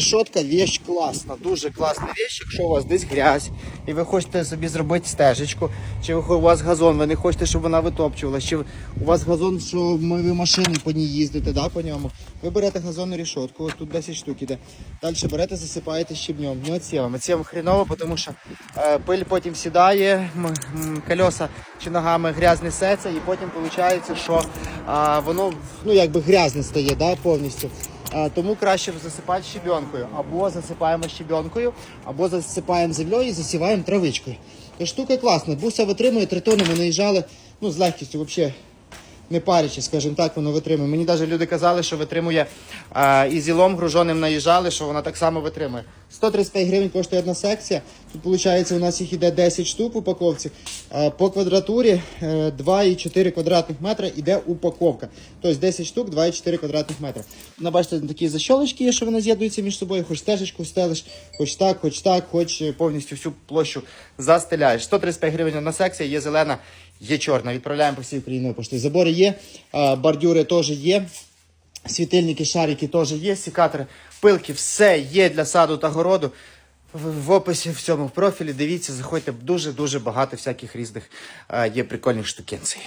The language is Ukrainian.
Решетка вещь класна, дуже класна вещь, якщо у вас десь грязь, і ви хочете собі зробити стежечку, чи у вас газон, ви не хочете, щоб вона витопчувалася, чи у вас газон, що ви машиною по ній їздите, да, по ньому. Ви берете газонну решетку, ось тут 10 штук іде. Далі берете, засипаєте щебнем, не оцєвом. Оцєвом хреново, тому що е, пиль потім сідає, м- м, кольоса чи ногами грязь несеться, і потім виходить, що а, воно ну, якби грязне стає да, повністю. А, Тому краще засипати щебенкою. Або засипаємо щебенкою, або засипаємо землею і засіваємо травичкою. Та штука класна. Буса витримує, три тони ми наїжджали ну, з легкістю, взагалі не парячи, скажімо так, воно витримує. Мені навіть люди казали, що витримує а, і зілом гружоним наїжджали, що вона так само витримує. 135 гривень коштує одна секція. Тут виходить, у нас їх іде 10 штук в упаковці. По квадратурі е, 2,4 квадратних метра іде упаковка. Тобто 10 штук, 2,4 квадратних метра. Ну, бачите, такі защолочки є, що вони з'єднуються між собою, хоч стежечку стелиш, хоч так, хоч так, хоч е, повністю всю площу застеляєш. 135 гривень одна секція, є зелена, є чорна. Відправляємо по всій Україні поштою. Забори є, бордюри теж є. Світильники, шарики теж є, сікатори, пилки, все є для саду та городу. В, описі в цьому профілі дивіться, заходьте дуже-дуже багато всяких різних е, є прикольних штукенцій.